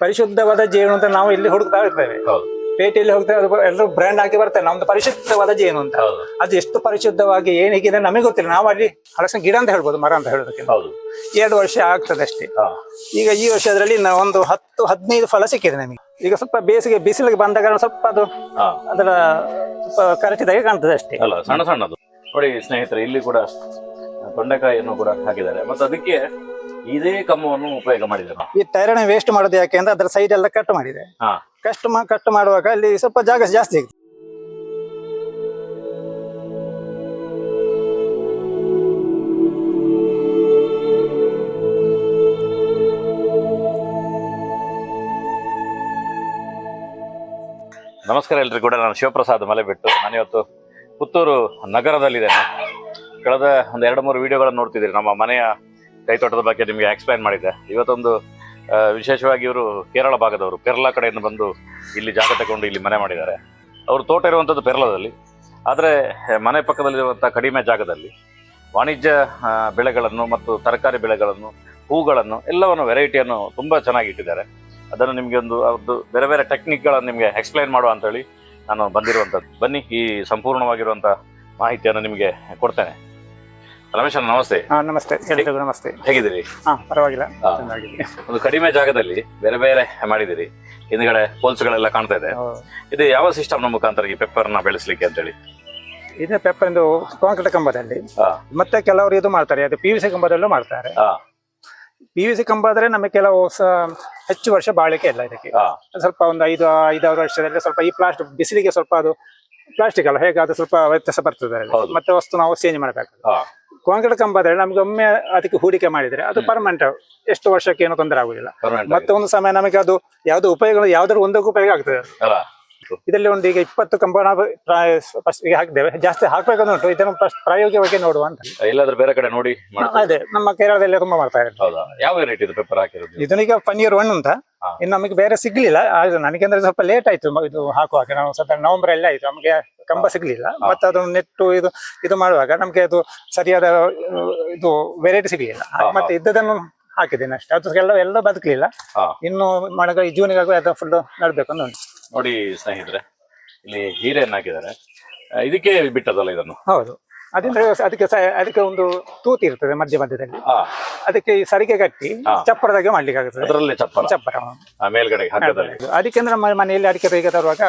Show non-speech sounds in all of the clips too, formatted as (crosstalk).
ಪರಿಶುದ್ಧವಾದ ಜೇನು ಅಂತ ನಾವು ಇಲ್ಲಿ ಹುಡುಕ್ತಾ ಇರ್ತೇವೆ. ಪೇಟೆಯಲ್ಲಿ ಹೋಗ್ತೇವೆ ಅದು ಎಲ್ಲರೂ ಬ್ರ್ಯಾಂಡ್ ಹಾಕಿ ಬರ್ತೇವೆ ನಮ್ದು ಪರಿಶುದ್ಧವಾದ ಜೇನು ಅಂತ. ಅದು ಎಷ್ಟು ಪರಿಶುದ್ಧವಾಗಿ ಏನ್ ಹೇಗಿದೆ ನಮಗೆ ಗೊತ್ತಿಲ್ಲ. ನಾವು ಅಲ್ಲಿ ಹಲಸಿನ ಗಿಡ ಅಂತ ಹೇಳ್ಬೋದು ಮರ ಅಂತ ಹೇಳೋದಕ್ಕೆ. ಹೌದು. ಎರಡು ವರ್ಷ ಆಗ್ತದೆ ಅಷ್ಟೇ. ಈಗ ಈ ವರ್ಷದಲ್ಲಿ ನಾವು ಒಂದು ಹತ್ತು ಹದಿನೈದು ಫಲ ಸಿಕ್ಕಿದೆ ನಮಗೆ. ಈಗ ಸ್ವಲ್ಪ ಬೇಸಿಗೆ ಬಿಸಿಲಿಗೆ ಬಂದ ಕಾರಣ ಸ್ವಲ್ಪ ಅದು ಅದರ ಸ್ವಲ್ಪ ಕರಚಿದಾಗೆ ಕಾಣ್ತದೆ ಅಷ್ಟೇ. ಸಣ್ಣ ಸಣ್ಣದು. ನೋಡಿ ಸ್ನೇಹಿತರೆ ಇಲ್ಲಿ ಕೂಡ ತೊಂಡೆಕಾಯಿಯನ್ನು ಕೂಡ ಹಾಕಿದ್ದಾರೆ. ಮತ್ತು ಅದಕ್ಕೆ ಇದೇ ಕಮ್ಮವನ್ನು ಉಪಯೋಗ ಮಾಡಿದ್ದಾರೆ ಈ ತೈರಣ ವೇಸ್ಟ್ ಮಾಡೋದು ಯಾಕೆ ಅಂದ್ರೆ ಅದರ ಸೈಡ್ ಎಲ್ಲ ಕಟ್ ಮಾಡಿದೆ. ಹಾ. ಮಾ ಕಟ್ ಮಾಡುವಾಗ ಅಲ್ಲಿ ಸ್ವಲ್ಪ ಜಾಗ ಜಾಸ್ತಿ ಆಗುತ್ತೆ ನಮಸ್ಕಾರ ಎಲ್ರಿಗೂ ಕೂಡ. ನಾನು ಶಿವಪ್ರಸಾದ್ ಮಲೆಬಿಟ್ಟು. ನಾನಿವತ್ತು ಪುತ್ತೂರು ನಗರದಲ್ಲಿದ್ದೇನೆ. ಕಳೆದ ಒಂದು ಎರಡು ಮೂರು ವಿಡಿಯೋಗಳನ್ನು ನೋಡ್ತಿದ್ದೀರಿ. ನಮ್ಮ ಮನೆಯ ಕೈತೋಟದ ಬಗ್ಗೆ ನಿಮಗೆ ಎಕ್ಸ್ಪ್ಲೈನ್ ಮಾಡಿದ್ದೆ. ಇವತ್ತೊಂದು ವಿಶೇಷವಾಗಿ ಇವರು ಕೇರಳ ಭಾಗದವರು. ಪೆರ್ಲಾ ಕಡೆಯಿಂದ ಬಂದು ಇಲ್ಲಿ ಜಾಗ ತಗೊಂಡು ಇಲ್ಲಿ ಮನೆ ಮಾಡಿದ್ದಾರೆ. ಅವರು ತೋಟ ಇರುವಂಥದ್ದು ಪೆರ್ಲಾದಲ್ಲಿ. ಆದರೆ, ಮನೆ ಪಕ್ಕದಲ್ಲಿರುವಂಥ ಕಡಿಮೆ ಜಾಗದಲ್ಲಿ ವಾಣಿಜ್ಯ ಬೆಳೆಗಳನ್ನು ಮತ್ತು ತರಕಾರಿ ಬೆಳೆಗಳನ್ನು, ಹೂಗಳನ್ನು ಎಲ್ಲವನ್ನು ವೆರೈಟಿಯನ್ನು ತುಂಬ ಚೆನ್ನಾಗಿ ಇಟ್ಟಿದ್ದಾರೆ. ಅದನ್ನು ನಿಮಗೆ ಒಂದು, ಅವ್ರದ್ದು ಬೇರೆ ಬೇರೆ ಟೆಕ್ನಿಕ್ಗಳನ್ನು ನಿಮಗೆ ಎಕ್ಸ್ಪ್ಲೈನ್ ಮಾಡುವ ಅಂತೇಳಿ ನಾನು ಬಂದಿರುವಂಥದ್ದು ಬನ್ನಿ, ಈ ಸಂಪೂರ್ಣವಾಗಿರುವಂಥ ಮಾಹಿತಿಯನ್ನು ನಿಮಗೆ ಕೊಡ್ತೇನೆ. ರಮೇಶ್ ಅಣ್ಣ, ನಮಸ್ತೆ. ಹಾ ನಮಸ್ತೆ. ಎಲ್ರಿಗೂ ನಮಸ್ತೆ. ಹೇಗಿದ್ದೀರಿ? ಹಾ ಪರವಾಗಿಲ್ಲ. ಹಾ. ಚೆನ್ನಾಗಿದೆ. ಒಂದು ಕಡಿಮೆ ಜಾಗದಲ್ಲಿ ಬೇರೆ ಬೇರೆ ಮಾಡಿದಿರಿ ಹಿಂದ್ಗಡೆ ಹೋಲ್ಸ್ಗಳೆಲ್ಲ ಕಾಣ್ತಾ ಇದೆ. ಹೌದು. ಇದು ಯಾವ ಸಿಸ್ಟಮ್ನ ಮುಖಾಂತರ ಈ ಪೆಪ್ಪರ್ನ ಬೆಳೆಸಲಿಕ್ಕೆ ಅಂತೇಳಿ? ಇದೇ ಪೆಪ್ಪರ್ ಒಂದು ಕಾಂಕ್ರೀಟ್ ಕಂಬದಲ್ಲಿ. ಹಾ. ಮತ್ತೆ ಕೆಲವರು ಇದು ಮಾಡ್ತಾರೆ. ಅದು ಪಿ ವಿ ಸಿ ಕಂಬದಲ್ಲೂ ಮಾಡ್ತಾರೆ. ಹಾ. ಪಿ ವಿ ಸಿ ಕಂಬ ಆದ್ರೆ ನಮಗೆ ಕೆಲವು ಸ- ಹೆಚ್ಚು ವರ್ಷ ಬಾಳಿಕೆ ಇಲ್ಲ ಇದಕ್ಕೆ. ಹಾ. ಸ್ವಲ್ಪ ಒಂದು ಐದು ಐದಾರು ವರ್ಷದಲ್ಲಿ ಸ್ವಲ್ಪ ಈ ಪ್ಲಾಸ್ಟಿಕ್ ಬಿಸಿಲಿಗೆ ಸ್ವಲ್ಪ ಅದು ಪ್ಲಾಸ್ಟಿಕ್ ಅಲ್ಲ ಹೇಗೆ ಅದು ಸ್ವಲ್ಪ ವ್ಯತ್ಯಾಸ ಬರ್ತದೆ. ಹೌದು. ಮತ್ತೆ ವಸ್ತು ನಾವು ಚೇಂಜ್ ಮಾಡಬೇಕು ಹಾ. ಕಾಂಕ್ರೀಟ್ ಕಂಬ ಆದ್ರೆ ನಮ್ಗೆ ಒಮ್ಮೆ ಅದಕ್ಕೆ ಹೂಡಿಕೆ ಮಾಡಿದ್ರೆ ಅದು ಪರ್ಮನೆಂಟ್ ಎಷ್ಟು ವರ್ಷಕ್ಕೆ ಏನೂ ತೊಂದರೆ ಆಗುದಿಲ್ಲ. ಮತ್ತೊಂದು ಸಮಯ ನಮಗೆ ಅದು ಯಾವ್ದು ಉಪಯೋಗ ಯಾವ್ದಾದ್ರು ಒಂದಕ್ಕೂ ಉಪಯೋಗ ಆಗ್ತದೆ. ಇದರಲ್ಲಿ ಒಂದು ಈಗ ಇಪ್ಪತ್ತು ಕಂಬ ನಾವು ಟ್ರೈ- first ಗೆ ಹಾಕಿದ್ದೇವೆ. ಜಾಸ್ತಿ ಹಾಕ್ಬೇಕಂತ ಉಂಟು. ಇದನ್ನು ಫಸ್ಟ್ ಪ್ರಾಯೋಗಿಕವಾಗಿ ನೋಡುವ ಅಂತ. ಎಲ್ಲಾದ್ರೂ ಬೇರೆ ಕಡೆ ನೋಡಿ ಅದೇ. ನಮ್ಮ ಕೇರಳದಲ್ಲಿ ತುಂಬಾ ಮಾಡ್ತಾ ಇದ್ದಾರೆ. ಯಾವ ವೆರೈಟಿ ಇದು ಪೆಪ್ಪರ್ ಹಾಕಿರೋದು ಇದನ್ನೀಗ ಪನ್ನೀರ್ ಒನ್ ಅಂತ. ಇನ್ನು ನಮಗೆ ಬೇರೆ ಸಿಗ್ಲಿಲ್ಲ. ಆದ್ರೆ ನನಗೆ ಅಂದ್ರೆ ಸ್ವಲ್ಪ ಲೇಟ್ ಆಯ್ತು. ಇದು ಹಾಕುವಾಗ. ನಾವು ಸ್ವಲ್ಪ ನವೆಂಬರ್ ಅಲ್ಲಿ ಆಯ್ತು. ನಮಗೆ ಕಂಬ ಸಿಗ್ಲಿಲ್ಲ. ಮತ್ತೆ ಅದು ನೆಟ್ಟು ಇದು ಇದು ಮಾಡುವಾಗ ನಮಗೆ ಅದು ಸರಿಯಾದ ಇದು ವೆರೈಟಿ ಸಿಗ್ಲಿಲ್ಲ. ಮತ್ತೆ ಇದ್ದದನ್ನು ಹಾಕಿದ್ದೇನೆ ಅಷ್ಟೇ. ಅದು ಎಲ್ಲ ಎಲ್ಲ ಬದುಕಲಿಲ್ಲ. ಇನ್ನು ಮಳೆಗ ಜೂನಿಗಾಗ ಅದು ಫುಲ್ ನಡ್ಬೇಕು ಅಂತ ಉಂಟು. ನೋಡಿ ಸ್ನೇಹಿತರೆ ಇಲ್ಲಿ ಹೀರೆಯನ್ನು ಹಾಕಿದ್ದಾರೆ ಇದಕ್ಕೆ ಬಿಟ್ಟದಲ್ಲ ಇದನ್ನು? ಹೌದು. ಅದರಿಂದ ಅದಕ್ಕೆ ಸ- ಅದಕ್ಕೆ ಒಂದು ತೂತಿ ಇರ್ತದೆ ಮಧ್ಯ ಮಧ್ಯದಲ್ಲಿ. ಹಾ. ಅದಕ್ಕೆ ಈ ಸರಿಗೆ ಕಟ್ಟಿ. ಚಪ್ಪರದಾಗೆ ಮಾಡ್ಲಿಕ್ಕೆ ಆಗುತ್ತೆ ಅದರಲ್ಲೇ ಚಪ್ಪರ? ಚಪ್ಪರ. ಆ ಮೇಲ್ಗಡೆ ಹಗ್ಗದಲ್ಲಿ? ಅದಕ್ಕೆ ಅಂದ್ರೆ ನಮ್ಮ ಮನೆಯಲ್ಲಿ ಅಡಿಕೆ ಬೇಗ ತರುವಾಗ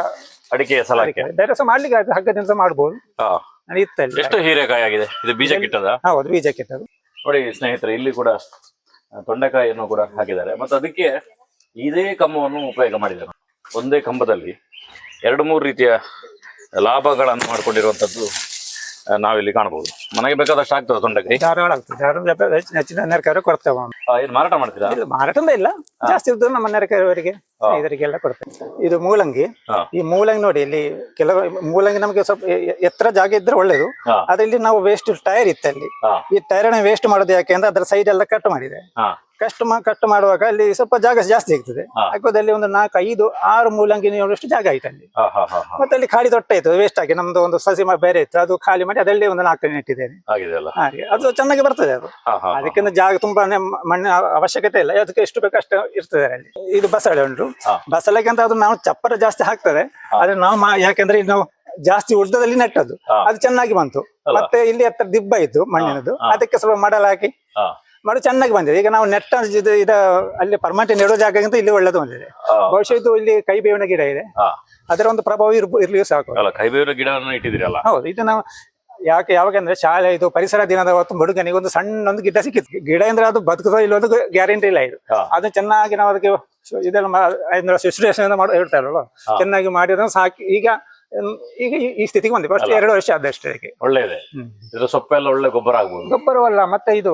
ಅಡಿಕೆಯ ಸಲಾಕೆ ಅಡಿಕೆ. ಬೇರೆ ಸಹ ಮಾಡ್ಲಿಕ್ಕೆ ಆಗುತ್ತೆ ಹಗ್ಗದಿಂದ ಮಾಡ್ಬೋದು. ಹಾ. ನಾನು ಇತ್ತಲ್ಲಿ. ಎಷ್ಟು ಹೀರೆಕಾಯಿ ಆಗಿದೆ? ಇದು ಬೀಜ ಕಿಟ್ಟದ? ಹೌದು ಬೀಜಕ್ಕೆ ಇಟ್ಟದ್ದು ನೋಡಿ ಸ್ನೇಹಿತರೆ ಇಲ್ಲಿ ಕೂಡ ಆ, ತೊಂಡೆಕಾಯಿಯನ್ನು ಕೂಡ ಹಾಕಿದ್ದಾರೆ. ಮತ್ತೆ ಅದಕ್ಕೆ ಇದೇ ಕಮ್ಮವನ್ನು ಉಪಯೋಗ ಮಾಡಿದ್ದಾರೆ. ಒಂದೇ ಕಂಬದಲ್ಲಿ ಎರಡು ಮೂರು ರೀತಿಯ ಲಾಭಗಳನ್ನು ಮಾಡಿಕೊಂಡಿರುವಂಥದ್ದು ನಾವಿಲ್ಲಿ ಕಾಣಬಹುದು. ಮನೆಗೆ ಬೇಕಾದಷ್ಟು ಆಗ್ತದೆ ತೊಂಡೆಕಾಯಿ ಧಾರವಾಡ ಆಗ್ತದೆ. ಧಾರವಾಡ ಹೆಚ್ಚ- ಹೆಚ್ಚಿನ ನೆರೆಕರೆ ಕೊಡ್ತೇವೆ. ಏನು ಮಾರಾಟ ಮಾಡ್ತೀರಾ? ಮಾರಾಟ ಮಾರಾಟಂದ ಇಲ್ಲ. ಜಾಸ್ತಿ ಇದ್ದು ನಮ್ಮ ನೆರೆಕರೆಯವರಿಗೆ. ಇದರಿಗೆಲ್ಲ ಕೊಡ್ತೇವೆ ಇದು ಮೂಲಂಗಿ. ಈ ಮೂಲಂಗಿ ನೋಡಿ ಇಲ್ಲಿ ಕೆಲವು ಮೂಲಂಗಿ ನಮಗೆ ಸ್ವಲ್ಪ ಎ- ಎತ್ತರ ಜಾಗ ಇದ್ರೆ ಒಳ್ಳೇದು. ಆದ್ರೆ ಅದರಲ್ಲಿ ನಾವು ವೇಸ್ಟ್ ಟೈರ್ ಇತ್ತಲ್ಲಿ ಅಲ್ಲಿ. ಈ ಟೈರನ್ನ ವೇಸ್ಟ್ ಮಾಡೋದು ಯಾಕೆ ಅಂದ್ರೆ ಅದರ ಸೈಡ್ ಎಲ್ಲ ಕಟ್ ಮಾಡಿದೆ. ಕಷ್ಟ ಕಟ್ ಮಾ ಕಟ್ ಮಾಡುವಾಗ ಅಲ್ಲಿ ಸ್ವಲ್ಪ ಜಾಗ ಜಾಸ್ತಿ ಆಗ್ತದೆ. ಅಕ್ಕದಲ್ಲಿ ಹಾಕೋದಲ್ಲಿ ಒಂದು ನಾಲ್ಕು ಐದು ಆರು ಮೂಲಂಗಿ ನೋಡುವಷ್ಟು ಜಾಗ ಆಯ್ತು ಅಲ್ಲಿ. ಮತ್ತೆ ಅಲ್ಲಿ ಖಾಲಿ ದೊಡ್ಡ ಆಯ್ತು ವೇಸ್ಟ್ ಆಗಿ. ನಮ್ದು ಒಂದು ಸಸಿ ಮ- ಬೇರೆ ಇತ್ತು ಅದು ಖಾಲಿ ಮಾಡಿ ಅದರಲ್ಲಿ ಒಂದು ನಾಲ್ಕು ನೆಟ್ಟಿದ್ದೇನೆ ಆಗಿದೆ ಅಲ್ಲ. ಹಾಗೆ. ಅದು ಚೆನ್ನಾಗಿ ಬರ್ತದೆ ಅದು. ಹಾ ಹಾ ಹಾ. ಅದಕ್ಕಿಂತ ಜಾಗ ತುಂಬಾ ಮಣ್ಣಿನ ಅವಶ್ಯಕತೆ ಇಲ್ಲ. ಅದಕ್ಕೆ ಎಷ್ಟು ಬೇಕಷ್ಟು ಅಷ್ಟು ಇರ್ತದೆ ಅಲ್ಲಿ. ಇದು ಬಸಳೆ ಉಂಟು. ಬಸಳೆಗೆ ಅಂತ ಅದು ನಾವು ಚಪ್ಪರ ಜಾಸ್ತಿ ಹಾಕ್ತದೆ ಆದ್ರೆ ನಾವು ಯಾಕಂದ್ರೆ ನಾವು ಜಾಸ್ತಿ ಉಳ್ದದಲ್ಲಿ ನೆಟ್ಟದ್ದು. ಅದು ಚೆನ್ನಾಗಿ ಬಂತು. ಮತ್ತೆ ಇಲ್ಲಿ ಹತ್ರ ದಿಬ್ಬ ಇತ್ತು ಮಣ್ಣಿನದು. ಅದಕ್ಕೆ ಸ್ವಲ್ಪ ಮಡಲ್ ಹಾಕಿ ಮಡ ಚೆನ್ನಾಗಿ ಬಂದಿದೆ. ಈಗ ನಾವು ನೆಟ್ಟ ಇದು ಅಲ್ಲಿ ಪರ್ಮನೆಂಟ್ ನೆಡೋ ಜಾಗಕ್ಕಿಂತ ಇಲ್ಲಿ ಒಳ್ಳೇದು ಬಂದಿದೆ. ಬಹುಶಃ ಇದು ಇಲ್ಲಿ ಕೈ ಬೇವಿನ ಗಿಡ ಇದೆ. ಅದರ ಒಂದು ಪ್ರಭಾವ ಇರ್ಲಿ ಸಾಕು. ಕೈ ಕೈಬೇವಿನ ಗಿಡವನ್ನು ಇಟ್ಟಿದ್ದೀರಲ್ಲ? ಹೌದು. ಇದು ನಾವು ಯಾಕೆ ಯಾವಾಗಂದ್ರೆ ಶಾಲೆ ಇದು ಪರಿಸರ ದಿನದ ಹೊತ್ತು ಬಡುಗನಿಗೆ ಒಂದು ಸಣ್ಣ ಒಂದು ಗಿಡ ಸಿಕ್ಕಿತ್ತು. ಗಿಡ ಅಂದ್ರೆ ಅದು ಬದುಕುತ್ತೋ ಒಂದು ಗ್ಯಾರಂಟಿ ಇಲ್ಲ ಇದು. ಹಾ. ಅದು ಚೆನ್ನಾಗಿ ನಾವು ಅದಕ್ಕೆ ಶು- ಇದೆಲ್ಲ ಮಾ- ಶುಶ್ರೂಷಣೆ ಮಾಡಿ ಹೇಳ್ತಾರಲ್ವ? ಹಾ. ಚೆನ್ನಾಗಿ ಮಾಡಿದ್ರೆ ಸಾಕಿ ಈಗ ಈಗ ಈ- ಸ್ಥಿತಿಗೆ ಬಂದಿದೆ ಫಸ್ಟ್ ಎರಡು ವರ್ಷ ಆದಷ್ಟೇ ಅದಕ್ಕೆ. ಒಳ್ಳೆಯದೇ ಇದ್ರ ಸೊಪ್ಪೆಲ್ಲ ಒಳ್ಳೆ ಗೊಬ್ಬರ ಆಗ್ಬೋದು. ಗೊಬ್ಬರವಲ್ಲ ಮತ್ತೆ ಇದು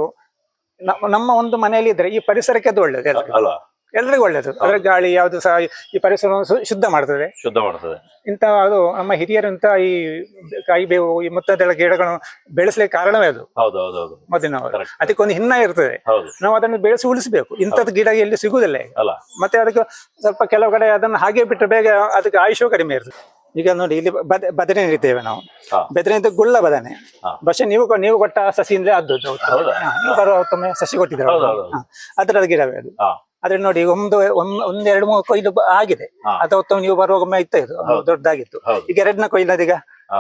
ನಮ್ಮ ನಮ್ಮ ಒಂದು ಮನೆಯಲ್ಲಿ ಇದ್ರೆ ಈ ಪರಿಸರಕ್ಕೆ ಅದು ಒಳ್ಳೇದು ಎಲ್ರಿಗೂ. ಎಲ್ರಿಗೂ ಒಳ್ಳೆಯದು ಅದರ ಗಾಳಿ ಯಾವುದು ಸಹ ಈ ಪರಿಸರವನ್ನು ಶುದ್ಧ ಮಾಡ್ತದೆ. ಶುದ್ಧ ಮಾಡ್ತದೆ. ಇಂಥ ಅದು ನಮ್ಮ ಹಿರಿಯರು ಹಿರಿಯರಂತ ಈ ಕಾಯಿ ಬೇವು ಈ ಮುತ್ತದೆಲ್ಲ ಗಿಡಗಳನ್ನು ಬೆಳೆಸಲಿಕ್ಕೆ ಕಾರಣವೇ ಅದು. ಹೌದು ಹೌದು ಹೌದು. ಅದಕ್ಕೊಂದು ಹಿನ್ನ ಇರ್ತದೆ. ನಾವು ಅದನ್ನು ಬೆಳೆಸಿ ಉಳಿಸಬೇಕು. ಇಂಥದ್ದು ಗಿಡ ಎಲ್ಲಿ ಸಿಗುವುದಿಲ್ಲ ಅಲ್ಲ. ಮತ್ತೆ ಅದಕ್ಕೆ ಸ್ವಲ್ಪ ಕೆಲವು ಕಡೆ ಅದನ್ನು ಹಾಗೆ ಬಿಟ್ಟರೆ ಬೇಗ ಅದಕ್ಕೆ ಆಯುಷ್ಯ ಕಡಿಮೆ ಇರ್ತದೆ. ಈಗ ನೋಡಿ ಇಲ್ಲಿ ಬದನೆ ಇರ್ತೇವೆ ನಾವು. ಬದನೆ ಅಂತ ಗುಳ್ಳ ಬದನೆ. ಬಸ್ ನೀವು ನೀವು ಕೊಟ್ಟ ಸಸಿ ಅದು ಬರುವ ಸಸಿ ಕೊಟ್ಟಿದ್ದಾರೆ. ಅದ್ರದ್ದು ಅದರ ಗಿಡವೇ ಅದು. ಆದ್ರೆ ನೋಡಿ ಒಂದು ಒಂದ್ ಎರಡು ಮೂರು ಕೊಯ್ಲು ಆಗಿದೆ. ಅಥವಾ ನೀವು ಬರುವಾಗ ಒಮ್ಮೆ ಇತ್ತ ಇದು. ದೊಡ್ಡದಾಗಿತ್ತು. ಈಗ ಎರಡನೇ ಕೊಯ್ಲು ಅದೀಗ.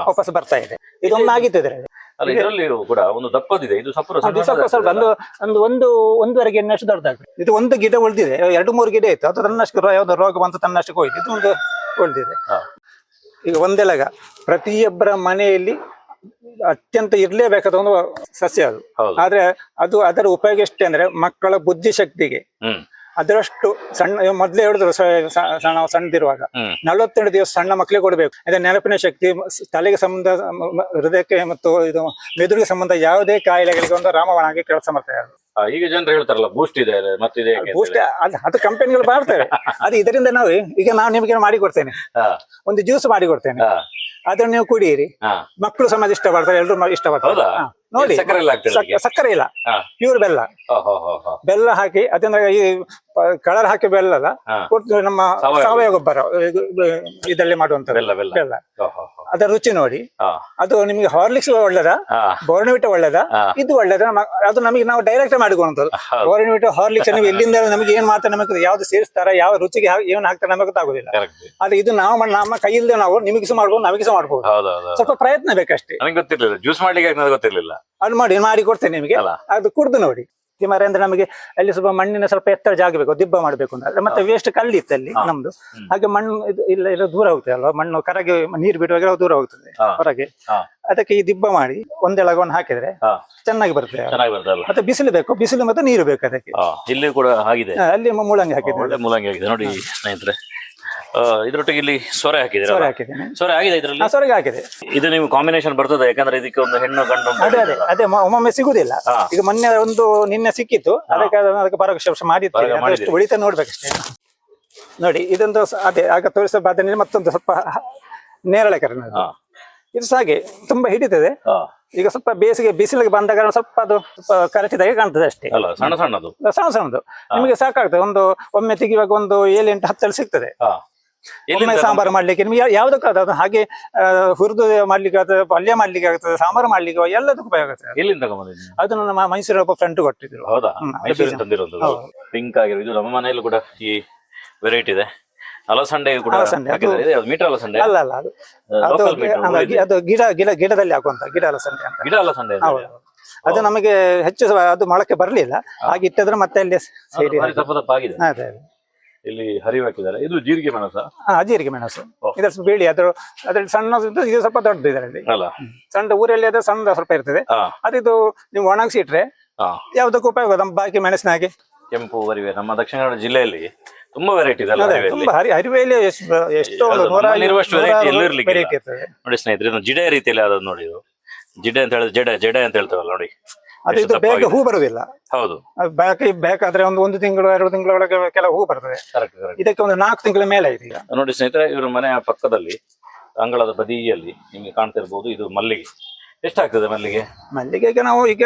ವಾಪಸ್ ಬರ್ತಾ ಇದೆ. ಇದೊಮ್ಮೆ ಆಗಿತ್ತು ಇದ್ರಲ್ಲಿ. ಅಲ್ಲ ಇದರಲ್ಲಿ ಕೂಡ ಒಂದು ದಪ್ಪದಿದೆ. ಇದು ಸಪುರ ಸ್ವಲ್ಪ ಒಂದು ಒಂದು ಒಂದು ಒಂದೂವರೆ ಗಿಡನಷ್ಟು ದೊಡ್ಡದಾಗ್ತದೆ. ಇದು ಒಂದು ಗಿಡ ಉಳಿದಿದೆ. ಎರಡು ಮೂರು ಗಿಡ ಇತ್ತು. ಅದು ತನ್ನಷ್ಟು ಯಾವ್ದೋ ರೋಗ ಬಂತು ತನ್ನಷ್ಟು ಹೋಯ್ತು. ಇದು ಒಂದು ಉಳಿದಿದೆ. ಈಗ ಒಂದೆಲಗ ಪ್ರತಿಯೊಬ್ಬರ ಮನೆಯಲ್ಲಿ ಅತ್ಯಂತ ಇರ್ಲೇಬೇಕಾದ ಒಂದು ಸಸ್ಯ ಅದು. ಆದ್ರೆ ಅದು ಅದರ ಉಪಯೋಗ ಎಷ್ಟೇ ಅಂದ್ರೆ ಮಕ್ಕಳ ಬುದ್ಧಿಶಕ್ತಿಗೆ. ಅದರಷ್ಟು ಸಣ್ಣ ಮೊದ್ಲೇ ಹೇಳಿದ್ರು ಸಣ್ಣ ಸಣ್ಣದಿರುವಾಗ. ನಲವತ್ತೆರಡು ದಿವಸ ಸಣ್ಣ ಮಕ್ಕಳಿಗೆ ಕೊಡಬೇಕು. ಅದೇ ನೆನಪಿನ ಶಕ್ತಿ ತಲೆಗೆ ಸಂಬಂಧ ಹೃದಯಕ್ಕೆ ಮತ್ತು ಇದು ಮೆದುಳಿಗೆ ಸಂಬಂಧ ಯಾವುದೇ ಕಾಯಿಲೆಗಳಿಗೆ ಒಂದು ರಾಮವಾಣ ಆಗಿ ಕೆಲಸ ಮಾಡ್ತಾರೆ. ಈಗ ಜನರು ಹೇಳ್ತಾರಲ್ಲ ಬೂಸ್ಟ್ ಇದೆ ಮತ್ತಿದೆ ಬೂಸ್ಟ್. ಅದು ಅದು ಕಂಪನಿಗಳು ಮಾಡ್ತವೆ (laughs) ಅದು ಇದರಿಂದ ನಾವು ಈಗ ನಾವು ನಿಮಗೆ ಮಾಡಿ ಕೊಡ್ತೇನೆ. ಒಂದು ಜ್ಯೂಸ್ ಮಾಡಿ ಕೊಡ್ತೇನೆ. ಅದನ್ನು ನೀವು ಕುಡಿಯಿರಿ. ಮಕ್ಕಳು ಸಮಾಜ ಇಷ್ಟಪಡ್ತಾರೆ ಎಲ್ಲರೂ ಇಷ್ಟಪಡ್ತಾರೆ. ಹಾ, ನೋಡಿ. ಸಕ್ಕರೆ ಎಲ್ಲ ಆಗ್ತದೆ ಸಕ್- ಅದಕ್ಕೆ? ಸಕ್ಕರೆ ಇಲ್ಲ. ಹಾ. ಪ್ಯೂರ್ ಬೆಲ್ಲ. ಹೋ, ಹೋ. ಬೆಲ್ಲ ಹಾಕಿ ಅದನ್ನ ಈ ಕಲರ್ ಹಾಕಿ ಬೆಲ್ಲ ಅಲ್ಲ ಹಾ. ನಮ್ಮ ಸಾವಯವ. ಸಾವಯವ ಗೊಬ್ಬರ ಇದು- ಇದು- ಇದರಲ್ಲಿ ಮಾಡುವಂತದ್ದು ಬೆಲ್ಲ ಬೆಲ್ಲ. ಬೆಲ್ಲ. ಓ, ಹೋ, ಹೋ. ಅದರ ರುಚಿ ನೋಡಿ. ಹಾ, ಅದು ನಿಮಗೆ ಹಾರ್ಲಿಕ್ಸ್ ಒಳ್ಳೇದ? ಹಾ, ಬೋರ್ನವಿಟ ಒಳ್ಳೇದ? ಹಾ. ಇದು ಒಳ್ಳೇದ? ಮ- ಅದು ನಮಗೆ ನಾವು ಡೈರೆಕ್ಟ್ ಮಾಡಿಕೊಳ್ಳುವಂಥದ್ದು. ಹೌದು. ಬೋರ್ನವಿಟ ಹಾರ್ಲಿಕ್ಸ್ ನೀವು ಎಲ್ಲಿಂದ ನಮಗೆ ಏನ್ ಮಾತ್ರ ನಮಗೆ ಯಾವ್ದು ಸೇರಿಸ್ತಾರ ಯಾವ ರುಚಿಗೆ ಯಾವ- ಏನ್ ಹಾಕ್ತಾರೆ ನಮಗೆ ಗೊತ್ತಾಗುದಿಲ್ಲ. ಆದ್ರೆ ಇದು ನಾವು ಮಾಡ್- ನಮ್ಮ ಕೈಯಿಂದ ನಾವು ನಿಮಗೆ ಮಾಡ್ಬೋದು ಮಾಡ್ಬೋದು ನಮಗೆ ಸಹ ಮಾಡ್ಬೋದು. ಹೌದು ಹೌದು ಹೌದು. ಸ್ವಲ್ಪ ಪ್ರಯತ್ನ ಬೇಕಷ್ಟೇ. ನನಗೆ ಗೊತ್ತಿರ್ಲಿಲ್ಲ. ಜ್ಯೂಸ್ ಮಾಡ್ಲಿಕ್ಕೆ ನನಗೆ ಗೊತ್ತಿರ್ಲಿಲ್ಲ? ಅದು ಮಾಡಿ ಮಾಡಿ ಕೊಡ್ತೇನೆ ನಿಮಗೆ. ಅಲ್ಲ. ಅದು ಕುಡ್ದು ನೋಡಿ. ಈ ಮರ ಅಂದ್ರೆ ನಮಗೆ ಅಲ್ಲಿ ಸ್ವಲ್ಪ ಮಣ್ಣಿನ ಸ್ವಲ್ಪ ಎತ್ತರ ಜಾಗ ಬೇಕು ದಿಬ್ಬ ಮಾಡಬೇಕು ಅಂತ. ಮತ್ತೆ ವೇಸ್ಟ್ ಕಲ್ಲಿತ್ತು ಅಲ್ಲಿ ನಮ್ದು. ಹಾಗೆ ಮಣ್ಣು ಇದು ಇಲ್ಲ ಇಲ್ಲ ದೂರ ಹೋಗ್ತದೆ ಅಲ್ವಾ? ಮಣ್ಣು ಕರಗೆ ನೀರು ಬಿಡುವಾಗ ದೂರ ಹೋಗ್ತದೆ ಹಾ. ಹೊರಗೆ. ಹಾ. ಅದಕ್ಕೆ ಈ ದಿಬ್ಬ ಮಾಡಿ ಒಂದೆಳಗವನ್ನು ಹಾಕಿದ್ರೆ ಹಾ. ಚೆನ್ನಾಗಿ ಬರ್ತದೆ ಚೆನ್ನಾಗಿ ಬರ್ತಲ್ಲ ಮತ್ತೆ ಬಿಸಿಲು ಬೇಕು. ಬಿಸಿಲು ಮತ್ತೆ ನೀರು ಬೇಕು ಅದಕ್ಕೆ. ಇಲ್ಲಿ ಕೂಡ ಆಗಿದೆ. ಹಾ, ಅಲ್ಲಿ ಮ- ಮುಳ್ಳಂಗಿ ಹಾಕಿದ್ರೆ ಒಳ್ಳೆ ಮೂಲಂಗಿ ಆಗಿದೆ. ನೋಡಿ ಸ್ನೇಹಿತರೆ. ಇದ್ರೊಟ್ಟಿಗೆ ಇಲ್ಲಿ ಸೊರೆ ಹಾಕಿದ್ರೆ ಸೊರೆ ಹಾಕಿದ್ದೇನೆ. ಸೊರೆ ಆಗಿದೆ ಇದ್ರಲ್ಲಿ? ಸೊರೆಗೆ ಹಾಕಿದೆ. ಇದು ನೀವು ಕಾಂಬಿನೇಷನ್ ಬರ್ತದೆ ಯಾಕಂದ್ರೆ ಇದಕ್ಕೆ ಒಂದು ಹೆಣ್ಣು ಗಂಡು ಅದೇ ಅದೇ ಅದೇ ಮ- ಒಮ್ಮೊಮ್ಮೆ ಸಿಗುದಿಲ್ಲ. ಈಗ ಮೊನ್ನೆ ಒಂದು ನಿನ್ನೆ ಸಿಕ್ಕಿತ್ತು. ಅದಕ್ಕೆ ಅದನ್ನ ಅದಕ್ಕೆ ಪರೋಕ್ಷ ಮಾಡಿತ್ತು. ಉಳಿತ ನೋಡ್ಬೇಕಷ್ಟೇ. ನೋಡಿ ಇದೊಂದು ಸ- ಅದೇ ಆಗ ತೋರಿಸೋ ಬಾಧ್ಯ ಮತ್ತೊಂದು ಸ್ವಲ್ಪ ಹ- ನೇರಳೆ ಕರೆ ಹಾ. ಇದು ಸಾಗೆ ಹಾಗೆ ತುಂಬಾ ಹಿಡಿತದೆ. ಹಾ, ಈಗ ಸ್ವಲ್ಪ ಬೇಸಿಗೆ ಬಿಸಿಲಿಗೆ ಬಂದಾಗ ಸ್ವಲ್ಪ ಅದು ಸ್ವಲ್ಪ ಕರಚಿದಾಗೆ ಕಾಣ್ತದೆ ಅಷ್ಟೇ. ಅಲ್ಲ ಸಣ್ಣ ಸಣ್ಣದು. ಸಣ್ಣ ಸಣ್ಣದು. ನಿಮಗೆ ಸಾಕಾಗ್ತದೆ. ಒಂದು ಒಮ್ಮೆ ತೆಗಿವಾಗ ಒಂದು ಏಳು ಎಂಟು ಹತ್ತಲ್ಲಿ ಸಿಗ್ತದೆ. ಒಮ್ಮೆ ಸಾಂಬಾರು ಮಾಡ್ಲಿಕ್ಕೆ ನಿಮ್ಗೆ ಯಾವ್ದಕ್ಕಾದ ಅದು ಹಾಗೆ ಹುರಿದು ಮಾಡ್ಲಿಕ್ಕೆ ಆಗ್ತದೆ ಪಲ್ಯ ಮಾಡ್ಲಿಕ್ಕೆ ಆಗ್ತದೆ ಸಾಂಬಾರು ಮಾಡ್ಲಿಕ್ಕೆ ಎಲ್ಲದಕ್ಕೂ ಉಪಯೋಗ ಆಗ್ತದೆ. ಎಲ್ಲಿಂದ ಅದು ನನ್ನ ಮೈಸೂರು ಒಬ್ಬ ಫ್ರೆಂಡ್ ಕೊಟ್ಟಿದ್ರು. ಹೌದಾ? ಬೀಜ. ತಂದಿರೋದು. ಪಿಂಕ್ ಆಗಿರೋ ಇದು ನಮ್ಮ ಮನೆಯಲ್ಲೂ ಕೂಡ ಈ ವೆರೈಟಿ ಇದೆ. ಅಲಸಂಡೆ ಕೂಡ ಅಲಸಂಡೆ, ಅದು- ಹಾಕಿದ್ದಾರೆ. ಇದು ಮೀಟರ್ ಅಲಸಂಡೆ? ಅಲ್ಲ ಅಲ್ಲ ಅದು ಅದು ಅಲ್ಲ, ಗಿ- ಅದು ಗಿಡ ಗಿಡ ಗಿಡದಲ್ಲಿ ಹಾಕುವಂತ ಗಿಡ ಅಲಸಂಡೆ ಅಂತ. ಗಿಡ ಅಲಸಂಡೆ ಅಂತ ಹೌದು. ಅದು ನಮಗೆ ಹೆಚ್ಚು ಸ- ಅದು ಮೊಳಕೆ ಬರ್ಲಿಲ್ಲ. ಹಾಗೆ ಇಟ್ಟಿದ್ರೆ ಮತ್ತೆ ಅಲ್ಲಿ ಸೈಡಿ ಭಾರಿ ದಪ್ಪ ದಪ್ಪ ಆಗಿದೆ. ಅದೇ ಅದೇ. ಇಲ್ಲಿ ಹರಿವು ಹಾಕಿದ್ದಾರೆ. ಇದು ಜೀರಿಗೆ ಮೆಣಸ? ಹಾ, ಜೀರಿಗೆ ಮೆಣಸು. ಓ. ಇದರ ಸ್ವಲ್ಪ ಬೇಳಿ ಅದ್ರ ಅದ್ರಲ್ಲಿ ಸಣ್ಣ ಇದು- ಇದು ಸ್ವಲ್ಪ ದೊಡ್ಡದು ಇದರಲ್ಲಿ. ಅಲ್ಲ. ಸಣ್ಣ ಊರಲ್ಲಿ ಅದು ಸಣ್ಣ ಸ್ವಲ್ಪ ಇರ್ತದೆ. ಹಾ. ಅದಿದು ನೀವು ಒಣಗಿಸಿ ಇಟ್ರೆ ಹಾ. ಯಾವ್ದಕ್ಕೂ ಉಪಯೋಗ ನಮ್ಮ ಬಾಕಿ ಮೆಣಸಿನ ಹಾಗೆ. ಕೆಂಪು ಹರಿವೆ ನಮ್ಮ ದಕ್ಷಿಣ ಕನ್ನಡ ಜಿಲ್ಲೆಯಲ್ಲಿ ತುಂಬಾ ವೆರೈಟಿ ತುಂಬಾ ಹರಿ ಹರಿವೆಯಲ್ಲಿ ಎಷ್ಟು ಎಲ್ಲೂ. ನೋಡಿ ಸ್ನೇಹಿತರೆ ಇದು ಜಿಡೆ ರೀತಿಯಲ್ಲಿ ಅದನ್ನು ನೋಡಿ ಇದು. ಜಿಡೆ ಅಂತ ಹೇಳಿದ್ರೆ ಜಡೆ ಜಡೆ ಅಂತ ಹೇಳ್ತಾವಲ್ಲ ನೋಡಿ. ಅದು ಇದು ಬೇಗ. ಹೂ ಬರುದಿಲ್ಲ ಹೌದು. ಬಾಕಿ ಬೇಕಾದ್ರೆ ಒಂದು ಒಂದು ತಿಂಗಳು ಎರಡು ತಿಂಗಳ ಒಳಗೆ ಕೆಲವು ಹೂ ಬರ್ತದೆ. ಇದಕ್ಕೆ ಒಂದು ನಾಲ್ಕು ತಿಂಗಳ ಮೇಲೆ ಇದೆ ಈಗ. ನೋಡಿ ಸ್ನೇಹಿತರೆ ಇವ್ರ ಮನೆಯ ಪಕ್ಕದಲ್ಲಿ ಅಂಗಳದ ಬದಿಯಲ್ಲಿ ನಿಮಗೆ ಕಾಣ್ತಿರ್ಬೋದು ಇದು ಮಲ್ಲಿಗೆ. ಎಷ್ಟಾಗ್ತದೆ ಮಲ್ಲಿಗೆ? ಮಲ್ಲಿಗೆ ಈಗ ನಾವು ಈಗ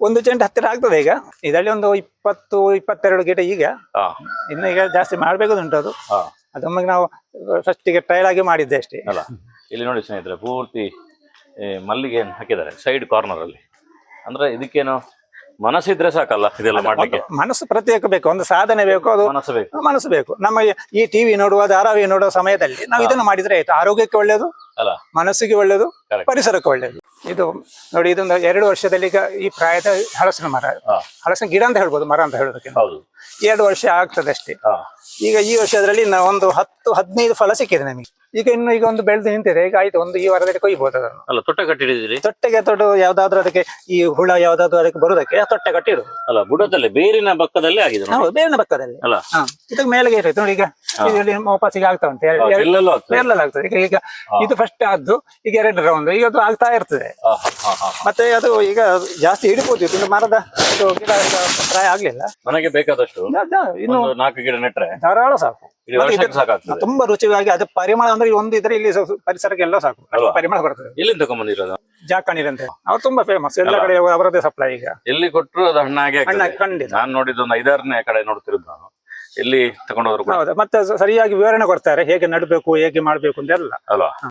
ಒಂದು ಚೆಂಡು ಹತ್ತಿರ ಆಗ್ತದೆ ಈಗ. ಇದರಲ್ಲಿ ಒಂದು ಇಪ್ಪತ್ತು ಇಪ್ಪತ್ತೆರಡು ಗಿಡ ಈಗ. ಹಾ. ಇನ್ನು ಈಗ ಜಾಸ್ತಿ ಮಾಡ್ಬೇಕುಂಟು ಅದು. ಹಾ. ನಾವು ನಾವು ಫಸ್ಟಿಗೆ ಟ್ರಯಲ್ ಆಗಿ ಮಾಡಿದ್ದೆ ಅಷ್ಟೇ. ಅಲ್ಲ ಇಲ್ಲಿ ನೋಡಿ ಸ್ನೇಹಿತರೆ ಪೂರ್ತಿ ಈ ಮಲ್ಲಿಗೆಯನ್ನು ಹಾಕಿದ್ದಾರೆ ಸೈಡ್ ಕಾರ್ನರ್ ಅಲ್ಲಿ. ಅಂದ್ರೆ ಇದಕ್ಕೇನು ಮನಸ್ಸಿದ್ರೆ ಸಾಕಲ್ಲ ಇದೆಲ್ಲ ಮಾಡ್ಲಿಕ್ಕೆ? ಮನಸ್ಸು ಪ್ರತ್ಯೇಕ ಬೇಕು ಒಂದು ಸಾಧನೆ ಬೇಕು ಅದು ಮನಸ್ಸು ಬೇಕು. ಮನಸ್ಸು ಬೇಕು. ನಮ್ಮ ಈ ಟಿವಿ ನೋಡುವ ಧಾರಾವಾಹಿ ನೋಡುವ ಸಮಯದಲ್ಲಿ ನಾವು ಇದನ್ನು ಮಾಡಿದ್ರೆ ಆಯ್ತು. ಆರೋಗ್ಯಕ್ಕೆ ಒಳ್ಳೇದು ಅಲ್ಲ ಮನಸ್ಸಿಗೆ ಒಳ್ಳೇದು. ಪರಿಸರಕ್ಕೆ ಒಳ್ಳೇದು. ಇದು ನೋಡಿ ಇದೊಂದು ಎರಡು ವರ್ಷದಲ್ಲಿ ಈಗ ಈ ಪ್ರಾಯದ ಹಲಸಿನ ಮರ ಹಲಸಿನ ಗಿಡ ಅಂತ ಹೇಳ್ಬೋದು ಮರ ಅಂತ ಹೇಳೋದಕ್ಕೆ. ಎರಡು ವರ್ಷ ಆಗ್ತದೆ ಅಷ್ಟೇ. ಈಗ ಈ ವರ್ಷದಲ್ಲಿ ಒಂದು ಹತ್ತು ಹದಿನೈದು ಫಲ ಸಿಕ್ಕಿದೆ ನಮಗೆ. ಈಗ ಇನ್ನು ಈಗ ಒಂದು ಬೆಳೆದು ನಿಂತಿದೆ ಈಗ ಆಯ್ತು ಒಂದು ಈ ವಾರದಲ್ಲಿ ಕೊಯ್ಬೋದು ಅದನ್ನು. ಅಲ್ಲ ತೊಟ್ಟೆ ಕಟ್ಟಿಡಿದ್ರಿ ತೊಟ್ಟೆಗೆ ತೊಟ್ಟು ಯಾವ್ದಾದ್ರು ಅದಕ್ಕೆ ಈ ಹುಳ ಯಾವ್ದಾದ್ರು ಅದಕ್ಕೆ ಬರೋದಕ್ಕೆ ತೊಟ್ಟೆ ಕಟ್ಟಿಡು ಅಲ್ಲ ಬುಡದಲ್ಲಿ ಬೇರಿನ ಪಕ್ಕದಲ್ಲೇ ಆಗಿದೆ ಹೌದು ಬೇರಿನ ಪಕ್ಕದಲ್ಲಿ ಅಲ್ಲ. ಇದಕ್ಕೆ ಮೇಲೆ ಇರುತ್ತೆ. ನೋಡಿ ಈಗ ವಾಪಸ್ ಈಗ ಆಗ್ತಾ ಉಂಟು. ಆಗ್ತದೆ. ಈಗ. ಇದು ಫಸ್ಟ್ ಆದ್ದು ಈಗ ಎರಡು ರೌಂಡ್ ಈಗ ಅದು ಆಗ್ತಾ ಇರ್ತದೆ. ಮತ್ತೆ ಅದು ಈಗ ಜಾಸ್ತಿ ಹಿಡಿಬಹುದು ಇದು ಮರದ ಗಿಡ ಪ್ರಾಯ ಆಗ್ಲಿಲ್ಲ. ಮನೆಗೆ ಬೇಕಾದಷ್ಟು ಇನ್ನು ನಾಲ್ಕು ಗಿಡ ನೆಟ್ರೆ. ಧಾರಾಳ ಸಾಕು. ತುಂಬಾ ರುಚಿಯಾಗಿ ಅದು ಪರಿಮಳ ಅಂದ್ರೆ ಒಂದು ಇದ್ರೆ ಇಲ್ಲಿ ಪರಿಸರಕ್ಕೆ ಎಲ್ಲ ಸಾಕು? ಪರಿಮಳ ಬರ್ತದೆ. ಎಲ್ಲಿಂದ ತಗೊಂಡ್ಬಂದಿರೋದು ಜಾಕಣೀರ್ ಅಂತ ಅವ್ರು ತುಂಬಾ ಫೇಮಸ್ ಎಲ್ಲ ಕಡೆ ಅವರದೇ ಸಪ್ಲೈ ಈಗ. ಎಲ್ಲಿ ಕೊಟ್ಟರು ಅದು ಹಣ್ಣಾಗೆ ಹಣ್ಣ ಖಂಡಿತ. ನಾನು ನೋಡಿದ್ದು ಒಂದು ಐದಾರನೇ ಕಡೆ ನೋಡ್ತಿರೋದು ನಾನು. ಎಲ್ಲಿ ತಗೊಂಡೋದ್ರು ಕೂಡ. ಹೌದು ಮತ್ತೆ ಸರಿಯಾಗಿ ವಿವರಣೆ ಕೊಡ್ತಾರೆ ಹೇಗೆ ನಡಬೇಕು ಹೇಗೆ ಮಾಡ್ಬೇಕು ಅಂತ ಎಲ್ಲ. ಅಲ್ವಾ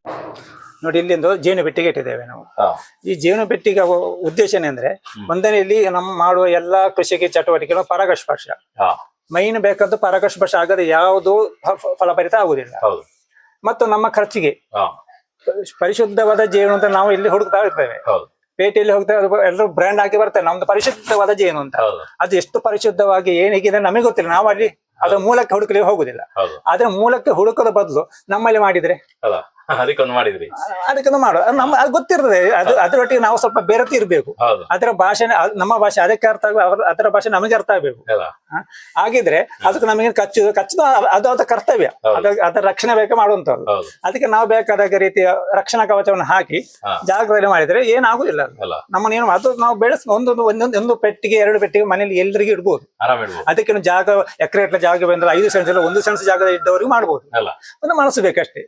ನೋಡಿ ಇಲ್ಲಿಂದ ಜೇನು ಪೆಟ್ಟಿಗೆ ಇಟ್ಟಿದ್ದೇವೆ ನಾವು. ಹಾ. ಈ ಜೇನು ಪೆಟ್ಟಿಗೆ ಉದ್ದೇಶ ಏನಂದ್ರೆ ಒಂದನೆಯಲ್ಲಿ ನಮ್ಮ ಮಾಡುವ ಎಲ್ಲಾ ಕೃಷಿಗೆ ಚಟುವಟಿಕೆಗಳು ಪರಾಗಸ್ಪರ್ಶ. ಹಾ. ಮೈನ್ ಬೇಕಂತ ಪರಾಗಸ್ಪರ್ಶ ಆಗದೆ ಯಾವುದು ಫ- ಫಲಭರಿತ ಆಗುದಿಲ್ಲ ಹೌದು. ಮತ್ತು ನಮ್ಮ ಖರ್ಚಿಗೆ. ಹಾ. ಪರಿಶುದ್ಧವಾದ ಜೇನು ಅಂತ ನಾವು ಇಲ್ಲಿ ಹುಡುಕ್ತಾ ಇರ್ತೇವೆ. ಹೌದು. ಪೇಟೆಯಲ್ಲಿ ಹೋಗ್ತಾ ಎಲ್ಲರೂ ಬ್ರ್ಯಾಂಡ್ ಹಾಕಿ ಬರ್ತಾರೆ ನಮ್ದು ಪರಿಶುದ್ಧವಾದ ಜೇನು ಅಂತ. ಹೌದು. ಅದು ಎಷ್ಟು ಪರಿಶುದ್ಧವಾಗಿ ಏನಿಗಿದೆ ನಮಗೆ ಗೊತ್ತಿಲ್ಲ. ನಾವು ಅಲ್ಲಿ ಅದರ ಮೂಲಕ್ಕೆ ಹುಡುಕಲಿಕ್ಕೆ ಹೋಗುದಿಲ್ಲ. ಅದರ ಮೂಲಕ್ಕೆ ಹುಡುಕೋದ ಬದಲು ನಮ್ಮಲ್ಲಿ ಮಾಡಿದ್ರೆ ಅದಕ್ಕೊಂದು ಮಾಡಿದ್ರಿ. ಅದಕ್ಕೊಂದು ಮಾಡು. ನಮ್ಮ ಅದು ಗೊತ್ತಿರ್ತದೆ. ಅದು ಅದರೊಟ್ಟಿಗೆ ನಾವು ಸ್ವಲ್ಪ ಬೆರೆತಿ ಇರಬೇಕು. ಅದರ ಭಾಷೆ ನಮ್ಮ ಭಾಷೆ ಅದಕ್ಕೆ ಅರ್ಥ ಆಗ ಅದರ ಭಾಷೆ ನಮಗೆ ಅರ್ಥ ಆಗ್ಬೇಕು. ಹಾಗಿದ್ರೆ ಅದಕ್ಕೆ ನಮಗೆ ಕಚ್ಚು ಕಚ್ಚುದು ಅದು ಅದ ಕರ್ತವ್ಯ. ಅದ ಅದರ ರಕ್ಷಣೆ ಬೇಕು ಮಾಡುವಂತದ್ದು ಅದಕ್ಕೆ ನಾವು ಬೇಕಾದ ರೀತಿಯ ರಕ್ಷಣಾ ಕವಚವನ್ನು ಹಾಕಿ. ಜಾಗದಲ್ಲಿ ಮಾಡಿದ್ರೆ ಏನಾಗುದಿಲ್ಲ ನಮ್ಮನ್ನ ಏನು ನಮ್ಮನ್ನೇನು ಅದು ನಾವು ಬೆಳೆಸ್ ಒಂದೊಂದು ಒಂದೊಂದು ಒಂದು ಪೆಟ್ಟಿಗೆ ಎರಡು ಪೆಟ್ಟಿಗೆ ಮನೇಲಿ ಎಲ್ರಿಗೂ ಇಡ್ಬೋದು. ಅದಕ್ಕೆ ಜಾಗ ಎಕರೆ ಜಾಗ ಬಂದ್ರೆ ಐದು ಸೆನ್ಸ್ ಒಂದು ಸೆನ್ಸ್ ಜಾಗ ಇದ್ದವರಿಗೆ ಮಾಡ್ಬೋದು. ಒಂದು ಮನಸ್ಸು ಬೇಕಷ್ಟೇ.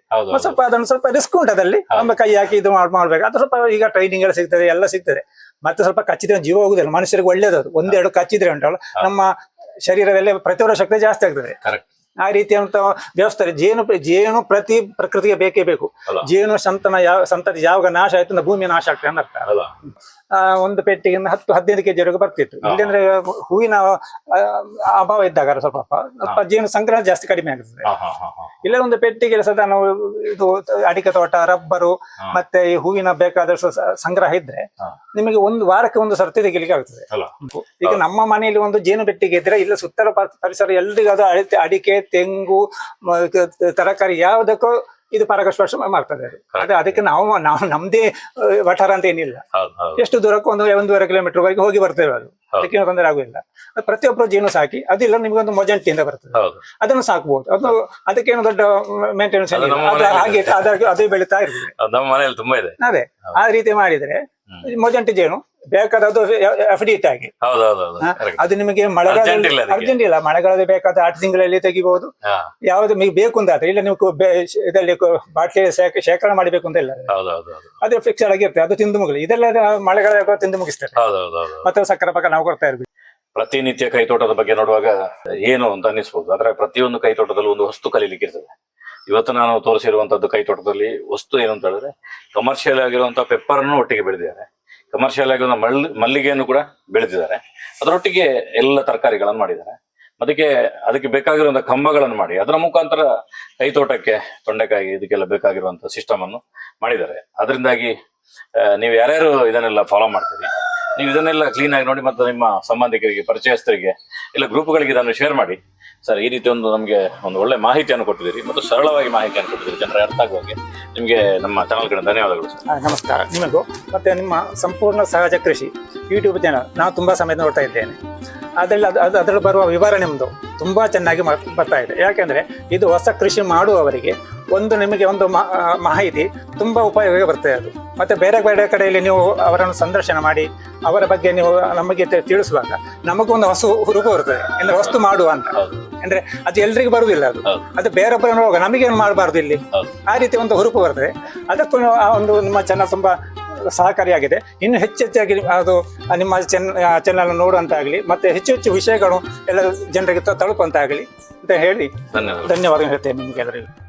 ಸ್ವಲ್ಪ ಅದನ್ನು ಸ್ವಲ್ಪ ರಿಸ್ಕ್ ಉಂಟು ಅದರಲ್ಲಿ ನಮ್ಮ ಕೈ ಹಾಕಿ ಇದು ಮಾಡ್- ಮಾಡ್ಬೇಕು. ಅದು ಸ್ವಲ್ಪ ಈಗ ಟ್ರೈನಿಂಗ್ ಎಲ್ಲ ಸಿಗ್ತದೆ ಎಲ್ಲ ಸಿಗ್ತದೆ. ಮತ್ತೆ ಸ್ವಲ್ಪ ಕಚ್ಚಿದ್ರೆ ಜೀವ ಹೋಗುದಿಲ್ಲ. ಮನುಷ್ಯರಿಗೆ ಒಳ್ಳೇದು ಅದು. ಒಂದೆರಡು ಕಚ್ಚಿದ್ರೆ ಉಂಟಲ್ಲ. ನಮ್ಮ ಶರೀರದಲ್ಲಿ ಪ್ರತಿರೋಧ ಶಕ್ತಿ ಜಾಸ್ತಿ ಆಗ್ತದೆ. ಆ ರೀತಿಯಂತ ವ್ಯವಸ್ಥೆ ಜೇನು ಜೇನು ಪ್ರತಿ ಪ್ರಕೃತಿಗೆ ಬೇಕೇ ಬೇಕು. ಜೇನು ಸಂತನ ಯಾವ ಸಂತತಿ ಯಾವಾಗ ನಾಶ ಆಯ್ತು ಅಂದ್ರೆ ಭೂಮಿ ನಾಶ ಆಗ್ತದೆ ಅಂತ ಒಂದು ಪೆಟ್ಟಿಗೆ ಹತ್ತು ಹದಿನೈದು ಕೆ ವರೆಗೂ ಬರ್ತಿತ್ತು. ಇಲ್ಲಂದ್ರೆ ಹೂವಿನ ಅಭಾವ ಇದ್ದಾಗ ಸ್ವಲ್ಪ ಸ್ವಲ್ಪ ಜೀವನ ಸಂಗ್ರಹ ಜಾಸ್ತಿ ಕಡಿಮೆ ಆಗ್ತದೆ. ಇಲ್ಲ ಒಂದು ಪೆಟ್ಟಿಗೆ ಸದಾ ನಾವು ಇದು ಅಡಿಕೆ ತೋಟ ರಬ್ಬರು ಮತ್ತೆ ಈ ಹೂವಿನ ಬೇಕಾದಷ್ಟು ಸಂಗ್ರಹ ಇದ್ರೆ ನಿಮಗೆ ಒಂದು ವಾರಕ್ಕೆ ಒಂದು ಸರ್ತಿ ತೆಗಿಲಿಕ್ಕೆ ಆಗ್ತದೆ. ಈಗ ನಮ್ಮ ಮನೆಯಲ್ಲಿ ಒಂದು ಜೇನು ಪೆಟ್ಟಿಗೆ ಇದ್ರೆ ಇಲ್ಲ ಸುತ್ತಲ ಪರಿಸರ ಎಲ್ರಿಗೂ ಅದು ಅಡಿಕೆ ತೆಂಗು ತರಕಾರಿ ಯಾವುದಕ್ಕೂ ಇದು ಪರಾಗಸ್ಪರ್ಶ ಮಾಡ್ತದೆ ಅದು. ಅದೇ ಅದಕ್ಕೆ ನಾವು ನಾವು ನಮ್ದೇ ವಠಾರ ಅಂತ ಏನಿಲ್ಲ. ಎಷ್ಟು ದೂರಕ್ಕೂ ಒಂದು ಒಂದೂವರೆ ಕಿಲೋಮೀಟರ್ ವರೆಗೆ ಹೋಗಿ ಬರ್ತೇವೆ ಅದು. ಅದಕ್ಕೆ ತೊಂದರೆ ಆಗುದಿಲ್ಲ. ಪ್ರತಿಯೊಬ್ಬರು ಜೇನು ಸಾಕಿ ಅದಿಲ್ಲ ನಿಮ್ಗೆ ಒಂದು ಅಂತ ಬರ್ತದೆ ಅದನ್ನು ಸಾಕಬಹುದು ಅದು ಅದಕ್ಕೇನು ದೊಡ್ಡ ಮೇಂಟೆನೆನ್ಸ್ ಹಾಗೆ ಅದೇ ಬೆಳೀತಾ ಇರ್ತದೆ. ನಮ್ಮ ತುಂಬಾ ಇದೆ. ಅದೇ ಆ ರೀತಿ ಮಾಡಿದ್ರೆ ಮೊಜೆಂಟಿ ಮೊಜಂಟಿ ಜೇನು ಬೇಕಾದ ಅದು ಎಫ್ ಡಿ ಆಗಿ. ಅದು ನಿಮಗೆ ಮಳೆಗಾಲ ಅರ್ಜೆಂಟ್ ಇಲ್ಲ ಮಳೆಗಾಲದಲ್ಲಿ ಬೇಕಾದ ಆರು ತಿಂಗಳಲ್ಲಿ ತೆಗಿಬಹುದು ಯಾವ್ದು ನಿಮಗೆ ಬೇಕು ಅಂತ ಇಲ್ಲ ನೀವು ಇದರಲ್ಲಿ ಬಾಟ್ಲಿ ಶೇಖರಣೆ ಮಾಡಬೇಕು ಅಂತ ಇಲ್ಲ. ಅದು ಫಿಕ್ಸ್ ಆಗಿರ್ತದೆ. ಅದು ತಿಂದು ಮುಗಿಲಿ. ಇದೆಲ್ಲ ಮಳೆಗಾಲ ತಿಂದು ಮುಗಿಸ್ತಾರೆ. ಮತ್ತೆ ಸಕ್ಕರೆ ಪಕ್ಕ ನಾವು ಕೊಡ್ತಾ ಇರ್ಬೇಕು. ಪ್ರತಿನಿತ್ಯ ಕೈತೋಟದ ಬಗ್ಗೆ ನೋಡುವಾಗ ಏನು ಅಂತ ಅನ್ನಿಸ್ಬೋದು. ಆದ್ರೆ ಪ್ರತಿಯೊಂದು ಕೈತೋಟದಲ್ಲೂ ಒಂದು ವಸ್ತು ಕಲೀಲಿಕ್ಕೆ ಇರ್ತದೆ. ಇವತ್ತು ನಾನು ತೋರಿಸಿರುವಂತದ್ದು ಕೈತೋಟದಲ್ಲಿ ವಸ್ತು ಏನು ಅಂತ ಹೇಳಿದ್ರೆ ಕಮರ್ಷಿಯಲ್ ಆಗಿರುವಂತಹ ಪೆಪ್ಪರ್ ಅನ್ನು ಒಟ್ಟಿಗೆ ಬೆಳೆದಿದ್ದಾರೆ. ಕಮರ್ಷಿಯಲ್ ಆಗಿರುವ ಮಲ್, ಮಲ್ಲಿಗೆಯನ್ನು ಕೂಡ ಬೆಳೆದಿದ್ದಾರೆ. ಅದರೊಟ್ಟಿಗೆ ಎಲ್ಲ ತರಕಾರಿಗಳನ್ನು ಮಾಡಿದ್ದಾರೆ. ಅದಕ್ಕೆ ಅದಕ್ಕೆ ಬೇಕಾಗಿರುವಂತಹ ಕಂಬಗಳನ್ನು ಮಾಡಿ, ಅದರ ಮುಖಾಂತರ ಕೈತೋಟಕ್ಕೆ ತೊಂಡೆಕಾಯಿ, ಇದಕ್ಕೆಲ್ಲ ಬೇಕಾಗಿರುವಂತಹ ಸಿಸ್ಟಮ್ ಅನ್ನು ಮಾಡಿದ್ದಾರೆ. ಅದರಿಂದಾಗಿ ನೀವು ಯಾರ್ಯಾರು ಇದನ್ನೆಲ್ಲ ಫಾಲೋ ಮಾಡ್ತೀರಿ? ನೀವು ಇದನ್ನೆಲ್ಲ ಕ್ಲೀನ್ ಆಗಿ ನೋಡಿ ಮತ್ತು ನಿಮ್ಮ ಸಂಬಂಧಿಕರಿಗೆ, ಪರಿಚಯಸ್ಥರಿಗೆ ಇಲ್ಲ ಗ್ರೂಪ್ಗಳಿಗೆ ಇದನ್ನು ಶೇರ್ ಮಾಡಿ. ಸರ್, ಈ ರೀತಿ ಒಂದು ನಮಗೆ ಒಂದು ಒಳ್ಳೆ ಮಾಹಿತಿಯನ್ನು ಕೊಟ್ಟಿದ್ದೀರಿ ಮತ್ತು ಸರಳವಾಗಿ ಮಾಹಿತಿಯನ್ನು ಕೊಟ್ಟಿದ್ದೀರಿ. ಜನರ ಅರ್ಥ ಆಗುವ ಹಾಗೆ ನಿಮಗೆ ನಮ್ಮ ಚಾನಲ್ ಕಡೆ ಧನ್ಯವಾದಗಳು ನಮಸ್ಕಾರ. ನಿಮಗೂ ಮತ್ತೆ ನಿಮ್ಮ ಸಂಪೂರ್ಣ ಸಹಜ ಕೃಷಿ ಯೂಟ್ಯೂಬ್ ಚಾನಲ್ ನಾನು ತುಂಬ ಸಮಯ ನೋಡ್ತಾ ಇದ್ದೇನೆ. ಅದರಲ್ಲಿ ಅದು ಅದು, ಅದರಲ್ಲಿ ಬರುವ ವಿವರ ನಿಮ್ಮದು ತುಂಬ ಚೆನ್ನಾಗಿ ಬರ್ತಾ ಇದೆ. ಯಾಕೆಂದರೆ ಇದು ಹೊಸ ಕೃಷಿ ಮಾಡುವವರಿಗೆ ಒಂದು ನಿಮಗೆ ಒಂದು ಮಾಹಿತಿ ತುಂಬಾ ಉಪಯೋಗ ಬರ್ತದೆ ಅದು. ಮತ್ತೆ ಬೇರೆ ಬೇರೆ ಕಡೆಯಲ್ಲಿ ನೀವು ಅವರನ್ನು ಸಂದರ್ಶನ ಮಾಡಿ ಅವರ ಬಗ್ಗೆ ನೀವು ನಮಗೆ ತಿಳಿಸುವಾಗ ತಿಳಿಸುವಾಗ ಒಂದು ಹೊಸ ಹುರುಪು ಬರ್ತದೆ. ಅಂದ್ರೆ ವಸ್ತು ಮಾಡುವ ಅಂತ. ಅಂದ್ರೆ ಅದು ಎಲ್ರಿಗೂ ಬರುವುದಿಲ್ಲ ಅದು. ಅದು ಬೇರೊಬ್ಬರ ನೋಡುವಾಗ ನಮಗೇನು ಮಾಡಬಾರ್ದು ಇಲ್ಲಿ? ಆ ರೀತಿ ಒಂದು ಹುರುಪು ಬರ್ತದೆ. ಅದಕ್ಕೂ ಆ ಒಂದು ನಿಮ್ಮ ಚೆನ್ನಾಗಿ ತುಂಬಾ ಸಹಕಾರಿಯಾಗಿದೆ. ಇನ್ನು ಹೆಚ್ಚು ಹೆಚ್ಚಾಗಿ ಅದು ನಿಮ್ಮ ಚೆನ್ ಚೆನ್ನಲ್ ನೋಡುವಂತಾಗಲಿ ಮತ್ತೆ ಹೆಚ್ಚು ಹೆಚ್ಚು ವಿಷಯಗಳು ಎಲ್ಲ ಜನರಿಗೆ ತಲುಪುವಂತಾಗಲಿ ಅಂತ ಹೇಳಿ ಧನ್ಯವಾದಗಳು ಧನ್ಯವಾದ ಹೇಳ್ತೇನೆ ನಿಮಗೆ ಎಲ್ಲರಿಗೂ